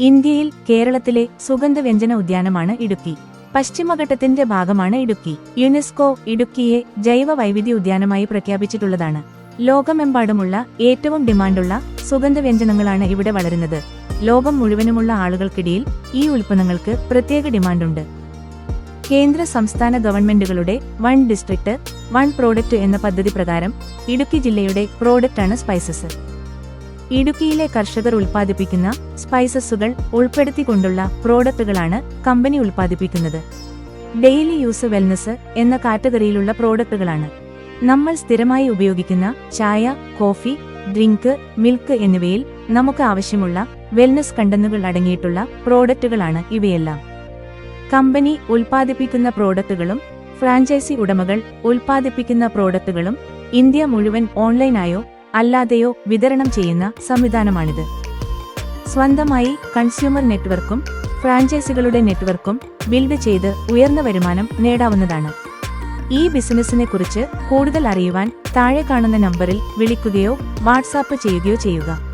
ഇന്ത്യയിൽ കേരളത്തിലെ സുഗന്ധവ്യഞ്ജന ഉദ്യാനമാണ് ഇടുക്കി. പശ്ചിമഘട്ടത്തിന്റെ ഭാഗമാണ് ഇടുക്കി. യുനെസ്കോ ഇടുക്കിയെ ജൈവ വൈവിധ്യ ഉദ്യാനമായി പ്രഖ്യാപിച്ചിട്ടുള്ളതാണ്. ലോകമെമ്പാടുമുള്ള ഏറ്റവും ഡിമാൻഡുള്ള സുഗന്ധവ്യഞ്ജനങ്ങളാണ് ഇവിടെ വളരുന്നത്. ലോകം മുഴുവനുമുള്ള ആളുകൾക്കിടയിൽ ഈ ഉൽപ്പന്നങ്ങൾക്ക് പ്രത്യേക ഡിമാൻഡുണ്ട്. കേന്ദ്ര സംസ്ഥാന ഗവൺമെന്റുകളുടെ വൺ ഡിസ്ട്രിക്ട് വൺ പ്രോഡക്റ്റ് എന്ന പദ്ധതി പ്രകാരം ഇടുക്കി ജില്ലയുടെ പ്രോഡക്റ്റാണ് സ്പൈസസ്. ഇടുക്കിയിലെ കർഷകർ ഉൽപ്പാദിപ്പിക്കുന്ന സ്പൈസസുകൾ ഉൾപ്പെടുത്തിക്കൊണ്ടുള്ള പ്രോഡക്റ്റുകളാണ് കമ്പനി ഉൽപ്പാദിപ്പിക്കുന്നത്. ഡെയിലി യൂസ് വെൽനസ് എന്ന കാറ്റഗറിയിലുള്ള പ്രോഡക്റ്റുകളാണ്. നമ്മൾ സ്ഥിരമായി ഉപയോഗിക്കുന്ന ചായ കോഫി ഡ്രിങ്ക് മിൽക്ക് എന്നിവയിൽ നമുക്ക് ആവശ്യമുള്ള വെൽനസ് കണ്ടന്റുകൾ അടങ്ങിയിട്ടുള്ള പ്രോഡക്റ്റുകളാണ് ഇവയെല്ലാം. കമ്പനി ഉൽപ്പാദിപ്പിക്കുന്ന പ്രോഡക്റ്റുകളും ഫ്രാഞ്ചൈസി ഉടമകൾ ഉൽപ്പാദിപ്പിക്കുന്ന പ്രോഡക്റ്റുകളും ഇന്ത്യ മുഴുവൻ ഓൺലൈനായോ അല്ലാതെയോ വിതരണം ചെയ്യുന്ന സംവിധാനമാണിത്. സ്വന്തമായി കൺസ്യൂമർ നെറ്റ്വർക്കും ഫ്രാഞ്ചൈസികളുടെ നെറ്റ്വർക്കും ബിൽഡ് ചെയ്ത് ഉയർന്ന വരുമാനം നേടാവുന്നതാണ്. ഈ ബിസിനസ്സിനെ കുറിച്ച് കൂടുതൽ അറിയുവാൻ താഴെ കാണുന്ന നമ്പറിൽ വിളിക്കുകയോ വാട്സാപ്പ് ചെയ്യുകയോ ചെയ്യുക.